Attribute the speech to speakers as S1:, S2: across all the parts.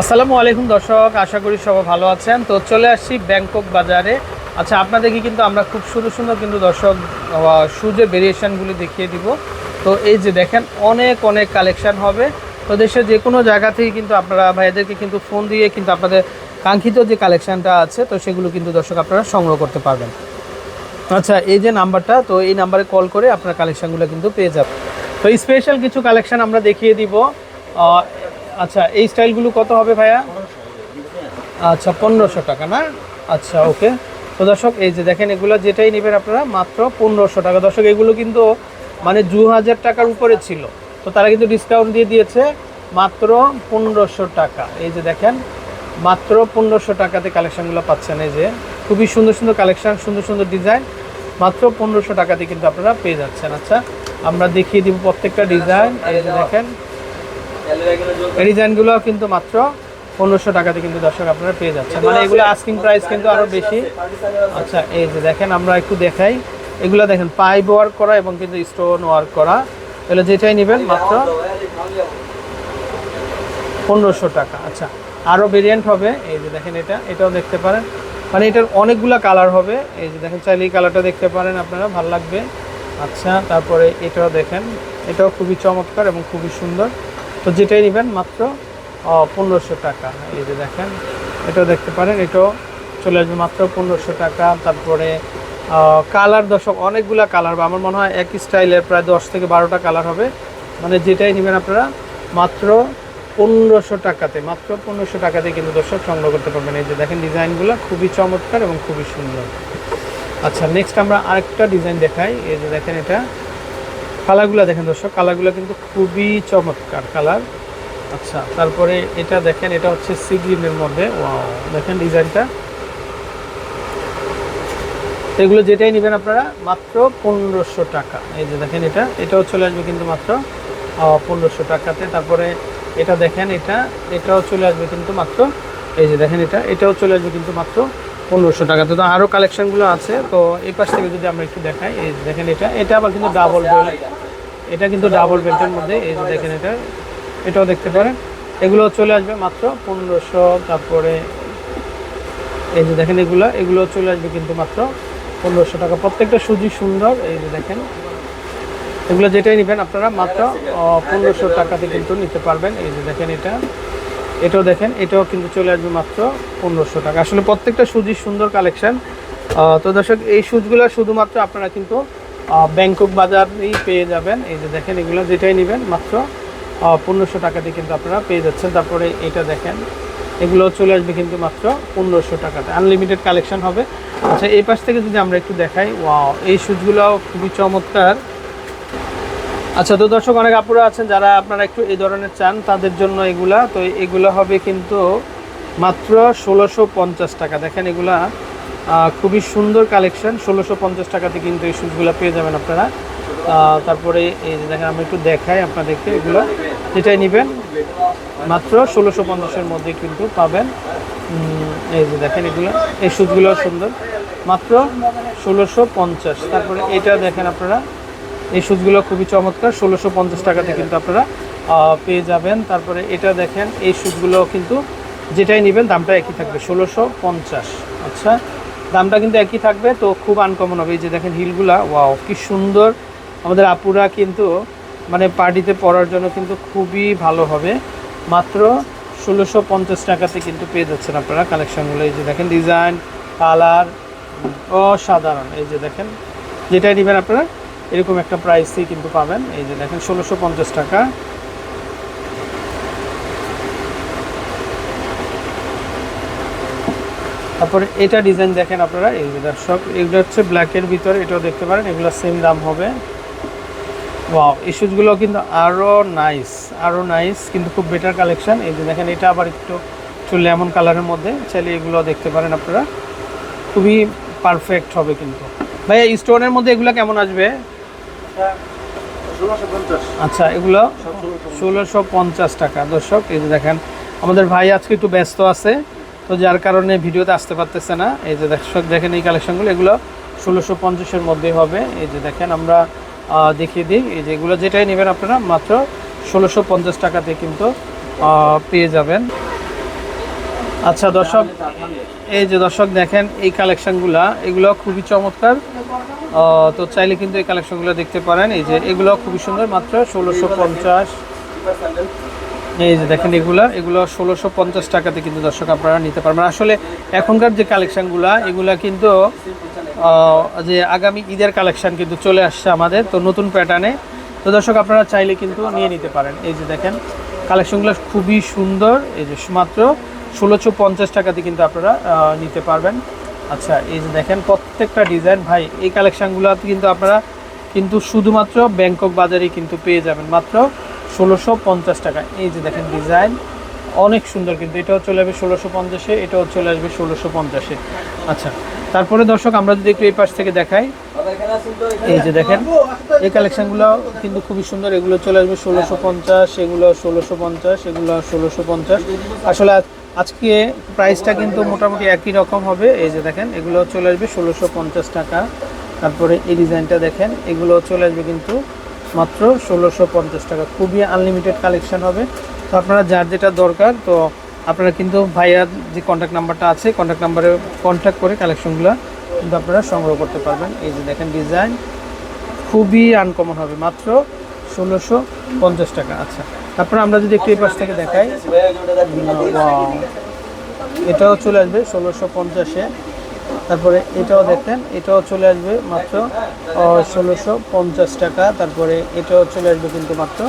S1: আসসালামু আলাইকুম দর্শক, আশা করি সবাই ভালো আছেন। তো চলে আসছি ব্যাংকক বাজারে। আচ্ছা আপনাদেরকে কিন্তু আমরা খুব সুন্দর সুন্দর কিন্তু দর্শক সুজের ভেরিয়েশনগুলি দেখিয়ে দিব। তো এই যে দেখেন, অনেক অনেক কালেকশান হবে। তো দেশের যে কোনো জায়গা থেকে কিন্তু আপনারা ভাইয়াদেরকে কিন্তু ফোন দিয়ে কিন্তু আপনাদের কাঙ্ক্ষিত যে কালেকশনটা আছে, তো সেগুলো কিন্তু দর্শক আপনারা সংগ্রহ করতে পারবেন। আচ্ছা এই যে নাম্বারটা, তো এই নাম্বারে কল করে আপনার কালেকশনগুলো কিন্তু পেয়ে যাবেন। তো স্পেশাল কিছু কালেকশান আমরা দেখিয়ে দিব। আচ্ছা এই স্টাইলগুলো কত হবে ভাইয়া? আচ্ছা পনেরোশো টাকা, না? আচ্ছা ওকে। তো দর্শক, এই যে দেখেন, এগুলো যেটাই নেবেন আপনারা, মাত্র পনেরোশো টাকা। দর্শক, এগুলো কিন্তু মানে দু হাজার টাকার উপরে ছিল। তো তারা কিন্তু ডিসকাউন্ট দিয়ে দিয়েছে, মাত্র পনেরোশো টাকা। এই যে দেখেন, মাত্র পনেরোশো টাকাতে কালেকশনগুলো পাচ্ছেন, এই যে। খুবই সুন্দর সুন্দর কালেকশন সুন্দর সুন্দর ডিজাইন মাত্র পনেরোশো টাকাতে কিন্তু আপনারা পেয়ে যাচ্ছেন। আচ্ছা আমরা দেখিয়ে দিব প্রত্যেকটা ডিজাইন এই যে দেখেন এই ডিজাইনগুলো কিন্তু মাত্র পনেরোশো টাকাতে কিন্তু দর্শক আপনারা পেয়ে যাচ্ছেন। মানে এগুলো আস্কিং প্রাইস কিন্তু আরও বেশি। আচ্ছা এই যে দেখেন, আমরা একটু দেখাই। এগুলো দেখেন পাইপ ওয়ার্ক করা এবং কিন্তু স্টোন ওয়ার্ক করা। এগুলো যেটাই নেবেন মাত্র পনেরোশো টাকা। আচ্ছা আরও ভেরিয়েন্ট হবে। এই যে দেখেন এটা, এটাও দেখতে পারেন। মানে এটার অনেকগুলো কালার হবে। এই যে দেখেন, চাইলে এই কালারটা দেখতে পারেন আপনারা, ভালো লাগবে। আচ্ছা তারপরে এটাও দেখেন। এটাও খুবই চমৎকার এবং খুবই সুন্দর। তো যেটাই নেবেন মাত্র পনেরোশো টাকা। এই যে দেখেন, এটাও দেখতে পারেন, এটাও চলে আসবে মাত্র পনেরোশো টাকা। তারপরে কালার দর্শক, অনেকগুলা কালার বা আমার মনে হয় একই স্টাইলের প্রায় দশ থেকে বারোটা কালার হবে। মানে যেটাই নেবেন আপনারা, মাত্র পনেরোশো টাকাতে, মাত্র পনেরোশো টাকাতে কিন্তু দর্শক সংগ্রহ করতে পারবেন। এই যে দেখেন, ডিজাইনগুলো খুবই চমৎকার এবং খুবই সুন্দর। আচ্ছা নেক্সট আমরা আরেকটা ডিজাইন দেখাই। এই যে দেখেন এটা কালারগুলো দেখেন দর্শক, কালারগুলো কিন্তু খুবই চমৎকার কালার। আচ্ছা তারপরে এটা দেখেন, এটা হচ্ছে সি গ্রিনের মধ্যে দেখেন ডিজাইনটা। এগুলো যেটাই নেবেন আপনারা, মাত্র পনেরোশো টাকা। এই যে দেখেন এটা, এটাও চলে আসবে কিন্তু মাত্র পনেরোশো টাকাতে। তারপরে এটা দেখেন এটা, এটাও চলে আসবে কিন্তু মাত্র, এই যে দেখেন এটা, এটাও চলে আসবে কিন্তু মাত্র পনেরোশো টাকাতে তো আরও কালেকশনগুলো আছে, তো এই পাশ থেকে যদি আমরা একটু দেখাই, এই দেখেন এটা এটা আবার কিন্তু ডাবল এটা কিন্তু ডাবল বেল্টের মধ্যে, এই যে দেখেন এটা, এটাও দেখতে পারেন। এগুলো চলে আসবে মাত্র পনেরোশো, তারপরে এই যে দেখেন এগুলো এগুলো চলে আসবে কিন্তু মাত্র পনেরোশো টাকা। প্রত্যেকটা সুজি সুন্দর, এই যে দেখেন। এগুলো যেটাই নেবেন আপনারা মাত্র পনেরোশো টাকাতে কিন্তু নিতে পারবেন। এই যে দেখেন এটা। এটাও দেখেন, এটাও কিন্তু চলে আসবে মাত্র পনেরোশো টাকা। আসলে প্রত্যেকটা সুজির সুন্দর কালেকশান। তো দর্শক, এই সুজগুলো শুধুমাত্র আপনারা কিন্তু ব্যাংকক বাজারেই পেয়ে যাবেন। এই যে দেখেন, এগুলো যেটাই নেবেন, মাত্র পনেরোশো টাকাতে কিন্তু আপনারা পেয়ে যাচ্ছেন। তারপরে এটা দেখেন, এগুলো চলে আসবে কিন্তু মাত্র পনেরোশো টাকাতে। আনলিমিটেড কালেকশন হবে। আচ্ছা এই পাশ থেকে যদি আমরা একটু দেখাই ওয়াও এই সুজগুলো খুবই চমৎকার। আচ্ছা তো দর্শক, অনেক আপুরা আছেন, যারা আপনারা একটু এই ধরনের চান তাদের জন্য এগুলা। তো এগুলো হবে কিন্তু মাত্র ষোলোশো পঞ্চাশ টাকা। দেখেন এগুলা খুবই সুন্দর কালেকশন। ষোলোশো পঞ্চাশ টাকাতে কিন্তু এই শুজগুলো পেয়ে যাবেন আপনারা। তারপরে এই যে দেখেন, আমি একটু দেখাই আপনাদেরকে এগুলো। যেটাই নেবেন। মাত্র ষোলোশো পঞ্চাশের মধ্যে কিন্তু পাবেন। এই যে দেখেন এগুলো। এই শুজগুলো সুন্দর। মাত্র ষোলোশো পঞ্চাশ। তারপরে এটা দেখেন আপনারা। এই সুজগুলো খুবই চমৎকার। ষোলোশো পঞ্চাশ টাকাতে কিন্তু আপনারা পেয়ে যাবেন। তারপরে এটা দেখেন, এই সুজগুলো কিন্তু যেটাই নেবেন দামটা একই থাকবে, ষোলোশো পঞ্চাশ। আচ্ছা দামটা কিন্তু একই থাকবে, তো খুব আনকমন হবে। এই যে দেখেন হিলগুলা, ওয়াও, কি সুন্দর। আমাদের আপুরা কিন্তু মানে পার্টিতে পরার জন্য কিন্তু খুবই ভালো হবে। মাত্র ষোলোশো পঞ্চাশ টাকাতে কিন্তু পেয়ে যাচ্ছেন আপনারা কালেকশনগুলো। এই যে দেখেন ডিজাইন, কালার, অসাধারণ। এই যে দেখেন, যেটাই নেবেন আপনারা এরকম একটা প্রাইসেই কিন্তু পাবেন। এই যে দেখেন, ষোলোশো পঞ্চাশ টাকা। তারপরে এটা ডিজাইন দেখেন আপনারা, এই যে দর্শক, এগুলো হচ্ছে ব্ল্যাকের ভিতরে, এটাও দেখতে পারেন, এগুলো সেম দাম হবে। ওয়াও এই শুজগুলো কিন্তু আরও নাইস আরও নাইস কিন্তু খুব বেটার কালেকশন এই যে দেখেন, এটা আবার একটু একটু লেমন কালারের মধ্যে, চাইলে এগুলো দেখতে পারেন আপনারা। খুবই পারফেক্ট হবে কিন্তু। ভাইয়া স্টোনের মধ্যে এগুলো কেমন আসবে? আচ্ছা এগুলো ষোলোশো পঞ্চাশ টাকা। দর্শক, এই যে দেখেন, আমাদের ভাই আজকে একটু ব্যস্ত আছে, তো যার কারণে ভিডিওতে আসতে পারতেছে না। এই যে দর্শক, দেখেন এই কালেকশনগুলো এগুলো ষোলোশো পঞ্চাশের মধ্যেই হবে। এই যে দেখেন, আমরা দেখিয়ে দিই। এই যে এগুলো যেটাই নেবেন আপনারা, মাত্র ষোলোশো পঞ্চাশ টাকাতে কিন্তু পেয়ে যাবেন। আচ্ছা দর্শক, এই যে দর্শক দেখেন, এই কালেকশনগুলা এগুলো খুবই চমৎকার। তো চাইলে কিন্তু এই কালেকশনগুলো দেখতে পারেন। এই যে এগুলো খুবই সুন্দর, মাত্র ষোলোশো পঞ্চাশ। এই যে দেখেন এগুলা, এগুলো ষোলোশো পঞ্চাশ টাকাতে কিন্তু দর্শক আপনারা নিতে পারবেন। আসলে এখনকার যে কালেকশনগুলা এগুলা কিন্তু যে আগামী ঈদের কালেকশান কিন্তু চলে আসছে আমাদের, তো নতুন প্যাটার্নে তো দর্শক আপনারা চাইলে কিন্তু নিয়ে নিতে পারেন। এই যে দেখেন কালেকশনগুলো খুবই সুন্দর। এই যে মাত্র ষোলোশো পঞ্চাশ টাকাতে কিন্তু আপনারা নিতে পারবেন। আচ্ছা এই যে দেখেন প্রত্যেকটা ডিজাইন, ভাই, এই কালেকশনগুলো কিন্তু আপনারা কিন্তু শুধুমাত্র ব্যাংকক বাজারেই কিন্তু পেয়ে যাবেন মাত্র ষোলোশো পঞ্চাশ টাকা। এই যে দেখেন ডিজাইন, অনেক সুন্দর কিন্তু। এটাও চলে আসবে ষোলোশো পঞ্চাশে, এটাও চলে আসবে ষোলোশো পঞ্চাশে। আচ্ছা তারপরে দর্শক, আমরা যদি একটু এই পাশ থেকে দেখাই, এই যে দেখেন, এই কালেকশানগুলো কিন্তু খুবই সুন্দর। এগুলো চলে আসবে ষোলোশো পঞ্চাশ, এগুলো ষোলোশো পঞ্চাশ, এগুলো ষোলোশো পঞ্চাশ। আসলে আজকে প্রাইসটা কিন্তু মোটামুটি একই রকম হবে। এই যে দেখেন, এগুলো চলে আসবে ষোলোশো পঞ্চাশ টাকা। তারপরে এই ডিজাইনটা দেখেন, এগুলো চলে আসবে কিন্তু মাত্র ষোলোশো পঞ্চাশ টাকা। খুবই আনলিমিটেড কালেকশন হবে। তো আপনারা যার যেটা দরকার, তো আপনারা কিন্তু ভাইয়ার যে কন্ট্যাক্ট নাম্বারটা আছে কন্ট্যাক্ট নাম্বারে কন্ট্যাক্ট করে কালেকশনগুলো কিন্তু আপনারা সংগ্রহ করতে পারবেন। এই যে দেখেন ডিজাইন খুবই আনকমন হবে। মাত্র ষোলোশো পঞ্চাশ টাকা। আচ্ছা। তারপরে আমরা যদি একটু এই পাশ থেকে দেখাই! এটাও চলে আসবে ষোলোশো পঞ্চাশে। তারপরে এটাও দেখেন, এটাও চলে আসবে মাত্র ষোলোশো পঞ্চাশ টাকা। তারপরে এটাও চলে আসবে কিন্তু মাত্র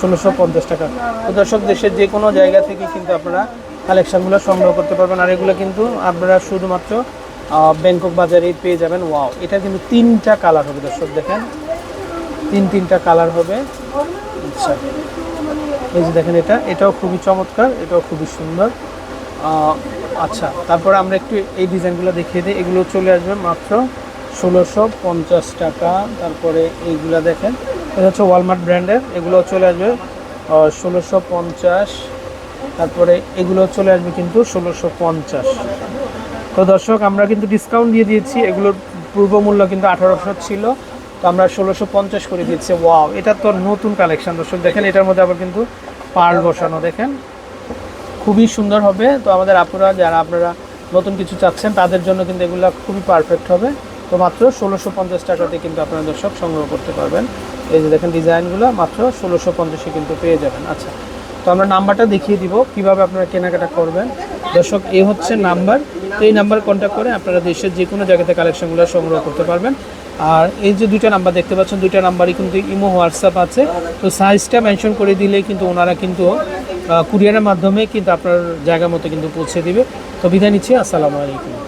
S1: ষোলোশো পঞ্চাশ টাকা। তো দর্শক, দেশের যে কোনো জায়গা থেকে কিন্তু আপনারা কালেকশনগুলো সংগ্রহ করতে পারবেন। আর এগুলো কিন্তু আপনারা শুধুমাত্র ব্যাংকক বাজারেই পেয়ে যাবেন। ওয়াও, এটা কিন্তু তিনটা কালার হবে দর্শক, দেখেন। তিন তিনটা কালার হবে। আচ্ছা। এই যে দেখেন এটা, এটাও খুবই চমৎকার, এটাও খুবই সুন্দর। আচ্ছা তারপরে আমরা একটু এই ডিজাইনগুলো দেখিয়ে দিই। এগুলো চলে আসবে মাত্র ষোলোশো পঞ্চাশ টাকা। তারপরে এইগুলো দেখেন, এটা হচ্ছে ওয়ালমার্ট ব্র্যান্ডের এগুলো চলে আসবে ষোলোশো পঞ্চাশ। তারপরে এগুলো চলে আসবে কিন্তু ষোলোশো পঞ্চাশ। তো দর্শক, আমরা কিন্তু ডিসকাউন্ট দিয়ে দিয়েছি। এগুলোর পূর্ব মূল্য কিন্তু আঠারোশো ছিল। তো আমরা ষোলোশো পঞ্চাশ করে দিচ্ছি। ওয়াও এটা তো নতুন কালেকশন দর্শক দেখেন, এটার মধ্যে আবার কিন্তু পার্ল বসানো, দেখেন। খুবই সুন্দর হবে। তো আমাদের আপুরা, যারা আপনারা নতুন কিছু চাচ্ছেন, তাদের জন্য কিন্তু এগুলো খুবই পারফেক্ট হবে। তো মাত্র ষোলোশো পঞ্চাশ টাকাতে কিন্তু আপনারা দর্শক সংগ্রহ করতে পারবেন। এই যে দেখেন ডিজাইনগুলো, মাত্র ষোলোশো পঞ্চাশে কিন্তু পেয়ে যাবেন। আচ্ছা তো আমরা নাম্বারটা দেখিয়ে দিব, কীভাবে আপনারা কেনাকাটা করবেন। দর্শক এই হচ্ছে নাম্বার। তো এই নাম্বার কন্ট্যাক্ট করে আপনারা দেশের যে কোনো জায়গাতে কালেকশনগুলো সংগ্রহ করতে পারবেন। আর এই যে দুইটা নাম্বার দেখতে পাচ্ছেন, দুইটা নাম্বারই কিন্তু ইমো হোয়াটসঅ্যাপ আছে। তো সাইজটা মেনশন করে দিলে কিন্তু ওনারা কিন্তু কুরিয়ারের মাধ্যমে কিন্তু আপনার জায়গা মতো কিন্তু পৌঁছে দিবে। তো বিদায় নিচ্ছি, আসসালামু আলাইকুম।